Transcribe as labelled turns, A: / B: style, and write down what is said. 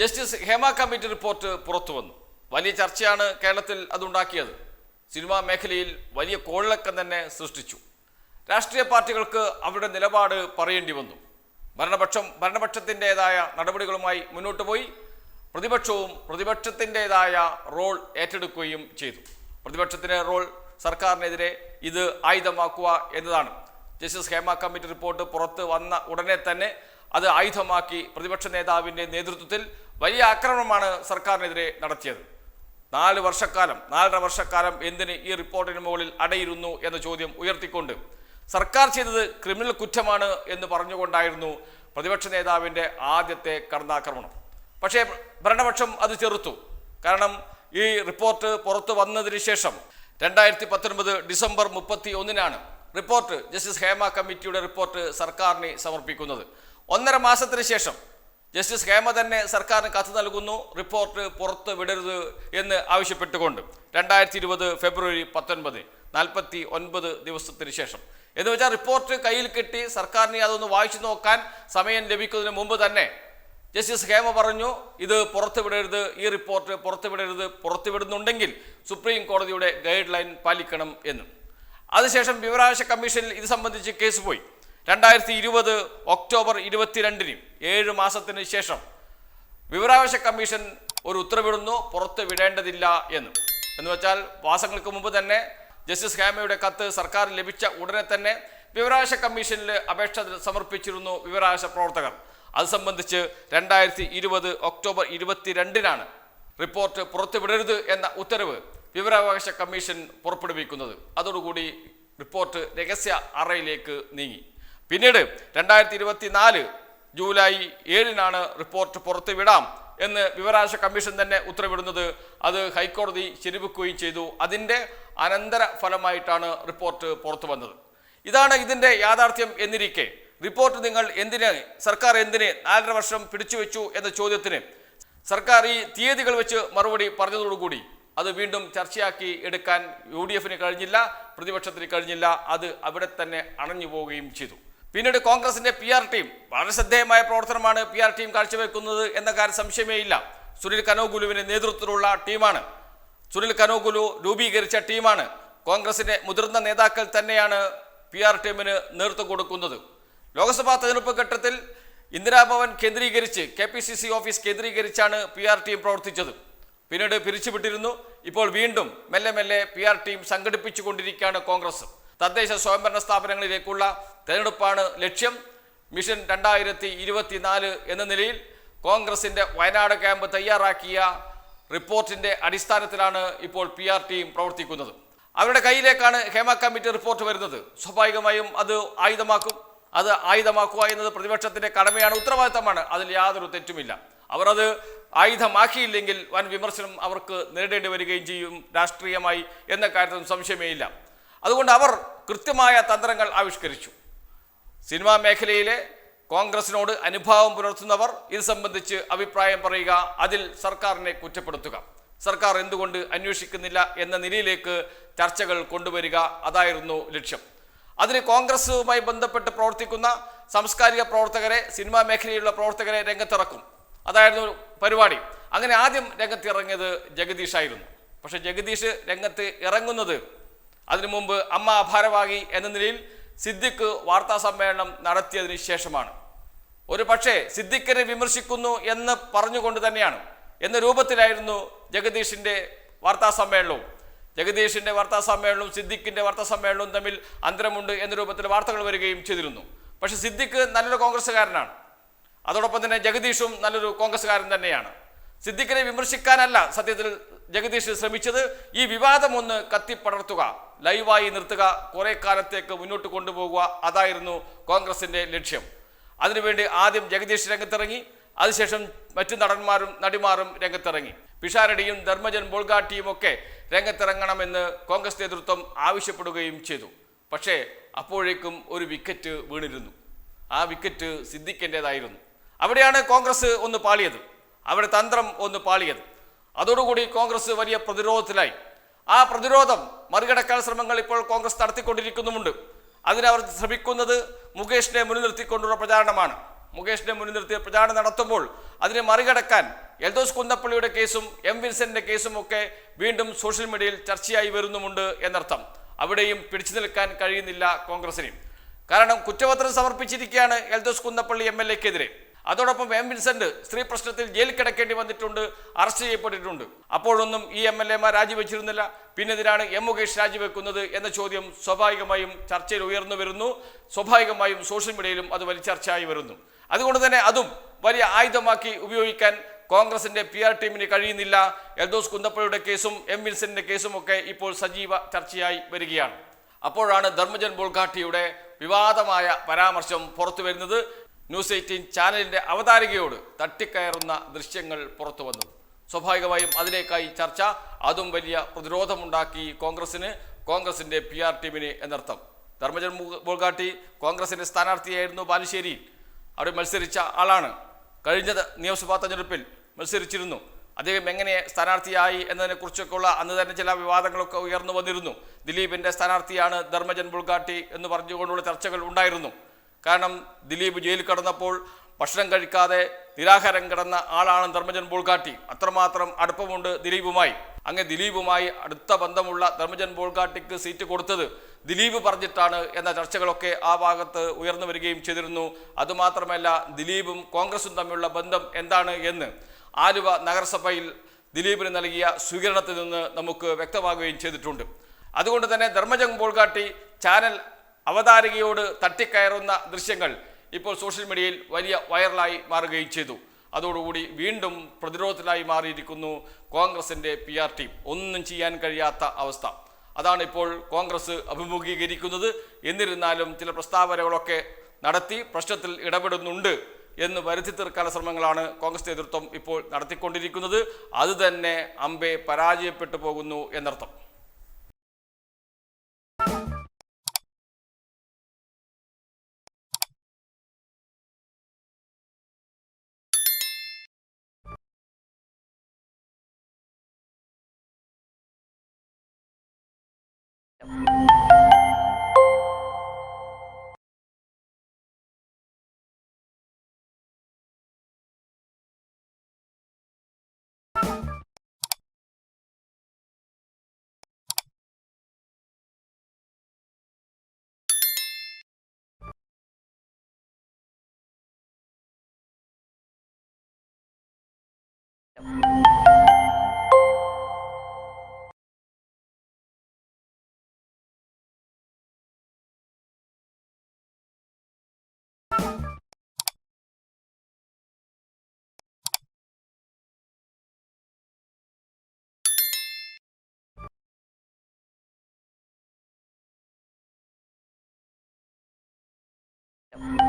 A: Justice Hema committee report പുറത്തു വന്നു വലിയ ചർച്ചയാണ് കേരളത്തിൽ അതുണ്ടാക്കിയത് സിനിമാ മേഖലയിൽ വലിയ കോളിളക്കം തന്നെ സൃഷ്ടിച്ചു രാഷ്ട്രീയ പാർട്ടികൾക്ക് അവരുടെ നിലപാട് പറയേണ്ടി വന്നു ഭരണപക്ഷം ഭരണപക്ഷത്തിൻ്റെതായ നടപടികളുമായി മുന്നോട്ട് പോയി പ്രതിപക്ഷവും പ്രതിപക്ഷത്തിൻ്റെതായ റോൾ ഏറ്റെടുക്കുകയും ചെയ്തു പ്രതിപക്ഷത്തിൻ്റെ റോൾ സർക്കാരിനെതിരെ ഇത് ആയുധമാക്കുക എന്നതാണ് ജസ്റ്റിസ് ഹേമ കമ്മിറ്റി റിപ്പോർട്ട് പുറത്ത് വന്ന ഉടനെ തന്നെ അത് ആയുധമാക്കി പ്രതിപക്ഷ നേതാവിൻ്റെ നേതൃത്വത്തിൽ വലിയ ആക്രമണമാണ് സർക്കാരിനെതിരെ നടത്തിയത് നാല് വർഷക്കാലം നാലര വർഷക്കാലം എന്തിന് ഈ റിപ്പോർട്ടിന് മുകളിൽ അടയിരുന്നു എന്ന ചോദ്യം ഉയർത്തിക്കൊണ്ട് സർക്കാർ ചെയ്തത് ക്രിമിനൽ കുറ്റമാണ് എന്ന് പറഞ്ഞുകൊണ്ടായിരുന്നു പ്രതിപക്ഷ നേതാവിൻ്റെ ആദ്യത്തെ കടന്നാക്രമണം പക്ഷേ ഭരണപക്ഷം അത് ചെറുത്തു കാരണം ഈ റിപ്പോർട്ട് പുറത്തു വന്നതിന് ശേഷം രണ്ടായിരത്തി പത്തൊൻപത് ഡിസംബർ മുപ്പത്തി ഒന്നിനാണ് റിപ്പോർട്ട് ജസ്റ്റിസ് ഹേമ കമ്മിറ്റിയുടെ റിപ്പോർട്ട് സർക്കാരിന് സമർപ്പിക്കുന്നത് ഒന്നര മാസത്തിന് ശേഷം ജസ്റ്റിസ് ഹേമ തന്നെ സർക്കാരിന് കത്ത് നൽകുന്നു റിപ്പോർട്ട് പുറത്ത് വിടരുത് എന്ന് ആവശ്യപ്പെട്ടുകൊണ്ട് രണ്ടായിരത്തി ഇരുപത് ഫെബ്രുവരി പത്തൊൻപത് നാൽപ്പത്തി ഒൻപത് ദിവസത്തിന് ശേഷം എന്ന് വെച്ചാൽ റിപ്പോർട്ട് കയ്യിൽ കിട്ടി സർക്കാരിനെ അതൊന്ന് വായിച്ചു നോക്കാൻ സമയം ലഭിക്കുന്നതിന് മുമ്പ് തന്നെ ജസ്റ്റിസ് ഹേമ പറഞ്ഞു ഇത് പുറത്തുവിടരുത് ഈ റിപ്പോർട്ട് പുറത്തുവിടരുത് പുറത്തുവിടുന്നുണ്ടെങ്കിൽ സുപ്രീം കോടതിയുടെ ഗൈഡ് ലൈൻ പാലിക്കണം എന്ന് അതിനുശേഷം വിവരാവകാശ കമ്മീഷനിൽ ഇത് സംബന്ധിച്ച് കേസ് പോയി രണ്ടായിരത്തി ഇരുപത് ഒക്ടോബർ ഇരുപത്തിരണ്ടിന് ഏഴ് മാസത്തിന് ശേഷം വിവരാവകാശ കമ്മീഷൻ ഒരു ഉത്തരവിടുന്നു പുറത്ത് വിടേണ്ടതില്ല എന്ന് എന്ന് വെച്ചാൽ മാസങ്ങൾക്ക് മുമ്പ് തന്നെ ജസ്റ്റിസ് ഹേമയുടെ കത്ത് സർക്കാർ ലഭിച്ച ഉടനെ തന്നെ വിവരാവകാശ കമ്മീഷനിൽ അപേക്ഷ സമർപ്പിച്ചിരുന്നു വിവരാവകാശ പ്രവർത്തകർ അത് സംബന്ധിച്ച് രണ്ടായിരത്തി ഇരുപത് ഒക്ടോബർ ഇരുപത്തിരണ്ടിനാണ് റിപ്പോർട്ട് പുറത്തുവിടരുത് എന്ന ഉത്തരവ് വിവരാവകാശ കമ്മീഷൻ പുറപ്പെടുവിക്കുന്നത് അതോടുകൂടി റിപ്പോർട്ട് രഹസ്യ അറയിലേക്ക് നീങ്ങി പിന്നീട് രണ്ടായിരത്തി ഇരുപത്തി നാല് ജൂലൈ ഏഴിനാണ് റിപ്പോർട്ട് പുറത്തുവിടാം എന്ന് വിവരാശ കമ്മീഷൻ തന്നെ ഉത്തരവിടുന്നത് അത് ഹൈക്കോടതി ശരിവെക്കുകയും ചെയ്തു അതിൻ്റെ അനന്തര ഫലമായിട്ടാണ് റിപ്പോർട്ട് പുറത്തു വന്നത് ഇതാണ് ഇതിൻ്റെ യാഥാർത്ഥ്യം എന്നിരിക്കെ റിപ്പോർട്ട് നിങ്ങൾ എന്തിന് സർക്കാർ എന്തിന് നാലര വർഷം പിടിച്ചു വെച്ചു എന്ന ചോദ്യത്തിന് സർക്കാർ ഈ തീയതികൾ വെച്ച് മറുപടി പറഞ്ഞതോടുകൂടി അത് വീണ്ടും ചർച്ചയാക്കി എടുക്കാൻ യു ഡി എഫിന് കഴിഞ്ഞില്ല പ്രതിപക്ഷത്തിന് കഴിഞ്ഞില്ല അത് അവിടെ തന്നെ അണഞ്ഞു പോവുകയും ചെയ്തു പിന്നീട് കോൺഗ്രസിന്റെ പി ആർ ടീം വളരെ ശ്രദ്ധേയമായ പ്രവർത്തനമാണ് പി ആർ ടീം കാഴ്ചവെക്കുന്നത് എന്ന കാര്യം സംശയമേ ഇല്ല സുനിൽ കനോഗുലുവിന്റെ നേതൃത്വത്തിലുള്ള ടീമാണ് സുനിൽ കനോഗുലു രൂപീകരിച്ച ടീമാണ് കോൺഗ്രസിന്റെ മുതിർന്ന നേതാക്കൾ തന്നെയാണ് പി ആർ ടീമിന് നേതൃത്വം കൊടുക്കുന്നത് ലോക്സഭാ തെരഞ്ഞെടുപ്പ് ഘട്ടത്തിൽ ഇന്ദിരാഭവൻ കേന്ദ്രീകരിച്ച് K P C C office കേന്ദ്രീകരിച്ചാണ് പി ആർ ടീം പ്രവർത്തിച്ചത് പിന്നീട് പിരിച്ചുവിട്ടിരുന്നു ഇപ്പോൾ വീണ്ടും മെല്ലെ മെല്ലെ പി ആർ ടീം സംഘടിപ്പിച്ചുകൊണ്ടിരിക്കുകയാണ് കോൺഗ്രസ് തദ്ദേശ സ്വയംഭരണ സ്ഥാപനങ്ങളിലേക്കുള്ള തെരഞ്ഞെടുപ്പാണ് ലക്ഷ്യം മിഷൻ രണ്ടായിരത്തി ഇരുപത്തിനാല് എന്ന നിലയിൽ കോൺഗ്രസിൻ്റെ വയനാട് ക്യാമ്പ് തയ്യാറാക്കിയ റിപ്പോർട്ടിൻ്റെ അടിസ്ഥാനത്തിലാണ് ഇപ്പോൾ പി ആർ ടീം പ്രവർത്തിക്കുന്നത് അവരുടെ കയ്യിലേക്കാണ് ഹേമ കമ്മിറ്റി റിപ്പോർട്ട് വരുന്നത് സ്വാഭാവികമായും അത് ആയുധമാക്കും അത് ആയുധമാക്കുക എന്നത് പ്രതിപക്ഷത്തിൻ്റെ കടമയാണ് ഉത്തരവാദിത്തമാണ് അതിൽ യാതൊരു തെറ്റുമില്ല അവർ അത് ആയുധമാക്കിയില്ലെങ്കിൽ വൻ വിമർശനം അവർക്ക് നേരിടേണ്ടി വരികയും ചെയ്യും രാഷ്ട്രീയമായി എന്ന കാര്യത്തിലും സംശയമേയില്ല അതുകൊണ്ട് അവർ കൃത്യമായ തന്ത്രങ്ങൾ ആവിഷ്കരിച്ചു സിനിമാ മേഖലയിലെ കോൺഗ്രസിനോട് അനുഭാവം പുലർത്തുന്നവർ ഇത് സംബന്ധിച്ച് അഭിപ്രായം പറയുക അതിൽ സർക്കാരിനെ കുറ്റപ്പെടുത്തുക സർക്കാർ എന്തുകൊണ്ട് അന്വേഷിക്കുന്നില്ല എന്ന നിലയിലേക്ക് ചർച്ചകൾ കൊണ്ടുവരിക അതായിരുന്നു ലക്ഷ്യം അതിന് കോൺഗ്രസുമായി ബന്ധപ്പെട്ട് പ്രവർത്തിക്കുന്ന സാംസ്കാരിക പ്രവർത്തകരെ സിനിമാ മേഖലയിലുള്ള പ്രവർത്തകരെ രംഗത്തിറക്കും അതായിരുന്നു പരിപാടി അങ്ങനെ ആദ്യം രംഗത്തിറങ്ങിയത് ജഗദീഷായിരുന്നു പക്ഷേ ജഗദീഷ് രംഗത്ത് ഇറങ്ങുന്നത് അതിനു മുമ്പ് അമ്മ ഭാരവാഹി എന്ന നിലയിൽ സിദ്ദിഖ് വാർത്താ സമ്മേളനം നടത്തിയതിന് ശേഷമാണ് ഒരു പക്ഷേ സിദ്ദിഖിനെ വിമർശിക്കുന്നു എന്ന് പറഞ്ഞുകൊണ്ട് തന്നെയാണ് എന്ന രൂപത്തിലായിരുന്നു ജഗദീഷിൻ്റെ വാർത്താ സമ്മേളനവും ജഗദീഷിൻ്റെ വാർത്താ സമ്മേളനവും സിദ്ദിഖിൻ്റെ വാർത്താ സമ്മേളനവും തമ്മിൽ അന്തരമുണ്ട് എന്ന രൂപത്തിൽ വാർത്തകൾ വരികയും ചെയ്തിരുന്നു പക്ഷേ സിദ്ദിഖ് നല്ലൊരു കോൺഗ്രസ്സുകാരനാണ് അതോടൊപ്പം തന്നെ ജഗദീഷും നല്ലൊരു കോൺഗ്രസ്സുകാരൻ തന്നെയാണ് സിദ്ദിഖിനെ വിമർശിക്കാനല്ല സത്യത്തിൽ ജഗദീഷ് ശ്രമിച്ചത് ഈ വിവാദമൊന്ന് കത്തിപ്പടർത്തുക ലൈവായി നിർത്തുക കുറേ കാലത്തേക്ക് മുന്നോട്ട് കൊണ്ടുപോകുക അതായിരുന്നു കോൺഗ്രസിൻ്റെ ലക്ഷ്യം അതിനുവേണ്ടി ആദ്യം ജഗദീഷ് രംഗത്തിറങ്ങി അതിനുശേഷം മറ്റു നടന്മാരും നടിമാരും രംഗത്തിറങ്ങി പിഷാരടിയും ധർമ്മജൻ ബോൾഗാട്ടിയും ഒക്കെ രംഗത്തിറങ്ങണമെന്ന് കോൺഗ്രസ് നേതൃത്വം ആവശ്യപ്പെടുകയും ചെയ്തു പക്ഷേ അപ്പോഴേക്കും ഒരു വിക്കറ്റ് വീണിരുന്നു ആ വിക്കറ്റ് സിദ്ദിഖിൻ്റേതായിരുന്നു അവിടെയാണ് കോൺഗ്രസ് ഒന്ന് പാളിയത് അവിടെ തന്ത്രം ഒന്ന് പാളിയത് അതോടുകൂടി കോൺഗ്രസ് വലിയ പ്രതിരോധത്തിലായി ആ പ്രതിരോധം മറികടക്കാൻ ശ്രമങ്ങൾ ഇപ്പോൾ കോൺഗ്രസ് നടത്തിക്കൊണ്ടിരിക്കുന്നുമുണ്ട് അതിനവർ ശ്രമിക്കുന്നത് മുകേഷിനെ മുൻനിർത്തിക്കൊണ്ടുള്ള പ്രചാരണമാണ് മുകേഷിനെ മുൻനിർത്തി പ്രചാരണം നടത്തുമ്പോൾ അതിനെ മറികടക്കാൻ എൽദോസ് കുന്നപ്പള്ളിയുടെ കേസും എം വിൻസെന്റിന്റെ കേസും ഒക്കെ വീണ്ടും സോഷ്യൽ മീഡിയയിൽ ചർച്ചയായി വരുന്നുമുണ്ട് എന്നർത്ഥം അവിടെയും പിടിച്ചു നിൽക്കാൻ കഴിയുന്നില്ല കോൺഗ്രസിനെയും കാരണം കുറ്റപത്രം സമർപ്പിച്ചിരിക്കുകയാണ് എൽദോസ് കുന്നപ്പള്ളി എം എൽ എക്കെതിരെ അതോടൊപ്പം എം വിൻസെന്റ് സ്ത്രീ പ്രശ്നത്തിൽ ജയിൽ കിടക്കേണ്ടി വന്നിട്ടുണ്ട് അറസ്റ്റ് ചെയ്യപ്പെട്ടിട്ടുണ്ട് അപ്പോഴൊന്നും ഈ എം എൽ എമാർ രാജിവെച്ചിരുന്നില്ല പിന്നെതിനാണ് എം മുകേഷ് രാജിവെക്കുന്നത് എന്ന ചോദ്യം സ്വാഭാവികമായും ചർച്ചയിൽ ഉയർന്നു വരുന്നു സ്വാഭാവികമായും സോഷ്യൽ മീഡിയയിലും അത് വലിയ ചർച്ചയായി വരുന്നു അതുകൊണ്ട് തന്നെ അതും വലിയ ആയുധമാക്കി ഉപയോഗിക്കാൻ കോൺഗ്രസിന്റെ പി ആർ ടീമിന് കഴിയുന്നില്ല എൽദോസ് കുന്തപ്പുഴയുടെ കേസും എം വിൻസെന്റിന്റെ കേസും ഒക്കെ ഇപ്പോൾ സജീവ ചർച്ചയായി വരികയാണ് അപ്പോഴാണ് ധർമ്മജൻ ബോൾഗാട്ടിയുടെ വിവാദമായ പരാമർശം പുറത്തു വരുന്നത് ന്യൂസ് എയ്റ്റീൻ ചാനലിൻ്റെ അവതാരികയോട് തട്ടിക്കയറുന്ന ദൃശ്യങ്ങൾ പുറത്തു വന്നു സ്വാഭാവികമായും അതിലേക്കായി ചർച്ച അതും വലിയ പ്രതിരോധമുണ്ടാക്കി കോൺഗ്രസിന് കോൺഗ്രസിൻ്റെ പി ആർ ടീമിന് എന്നർത്ഥം ധർമ്മജൻ മുൾഗാട്ടി കോൺഗ്രസിൻ്റെ സ്ഥാനാർത്ഥിയായിരുന്നു ബാലുശ്ശേരിയിൽ അവിടെ മത്സരിച്ച ആളാണ് കഴിഞ്ഞ നിയമസഭാ തെരഞ്ഞെടുപ്പിൽ മത്സരിച്ചിരുന്നു അദ്ദേഹം എങ്ങനെ സ്ഥാനാർത്ഥിയായി എന്നതിനെക്കുറിച്ചൊക്കെയുള്ള അന്ന് തന്നെ ചില വിവാദങ്ങളൊക്കെ ഉയർന്നു വന്നിരുന്നു ദിലീപിൻ്റെ സ്ഥാനാർത്ഥിയാണ് ധർമ്മജൻ ബുൾഗാട്ടി എന്ന് പറഞ്ഞുകൊണ്ടുള്ള ചർച്ചകൾ ഉണ്ടായിരുന്നു കാരണം ദിലീപ് ജയിലിൽ കടന്നപ്പോൾ ഭക്ഷണം കഴിക്കാതെ നിരാഹാരം കിടന്ന ആളാണ് ധർമ്മജൻ ബോൾഗാട്ടി അത്രമാത്രം അടുപ്പമുണ്ട് ദിലീപുമായി അങ്ങനെ ദിലീപുമായി അടുത്ത ബന്ധമുള്ള ധർമ്മജൻ ബോൾഗാട്ടിക്ക് സീറ്റ് കൊടുത്തത് ദിലീപ് പറഞ്ഞിട്ടാണ് എന്ന ചർച്ചകളൊക്കെ ആ ഭാഗത്ത് ഉയർന്നു വരികയും ചെയ്തിരുന്നു അതുമാത്രമല്ല ദിലീപും കോൺഗ്രസും തമ്മിലുള്ള ബന്ധം എന്താണ് എന്ന് ആലുവ നഗരസഭയിൽ ദിലീപിന് നൽകിയ സ്വീകരണത്തിൽ നിന്ന് നമുക്ക് വ്യക്തമാകുകയും ചെയ്തിട്ടുണ്ട് അതുകൊണ്ട് തന്നെ ധർമ്മജൻ ബോൾഗാട്ടി ചാനൽ അവതാരകയോട് തട്ടിക്കയറുന്ന ദൃശ്യങ്ങൾ ഇപ്പോൾ സോഷ്യൽ മീഡിയയിൽ വലിയ വൈറലായി മാറുകയും ചെയ്തു അതോടുകൂടി വീണ്ടും പ്രതിരോധത്തിലായി മാറിയിരിക്കുന്നു കോൺഗ്രസിൻ്റെ പി ആർ ടീം ഒന്നും ചെയ്യാൻ കഴിയാത്ത അവസ്ഥ അതാണ് ഇപ്പോൾ കോൺഗ്രസ് അഭിമുഖീകരിക്കുന്നത് എന്നിരുന്നാലും ചില പ്രസ്താവനകളൊക്കെ നടത്തി പ്രശ്നത്തിൽ ഇടപെടുന്നുണ്ട് എന്ന് വരുത്തി തീർക്കാനുള്ള ശ്രമങ്ങളാണ് കോൺഗ്രസ് നേതൃത്വം ഇപ്പോൾ നടത്തിക്കൊണ്ടിരിക്കുന്നത് അതുതന്നെ അംബെ പരാജയപ്പെട്ടു പോകുന്നു എന്നർത്ഥം you. you.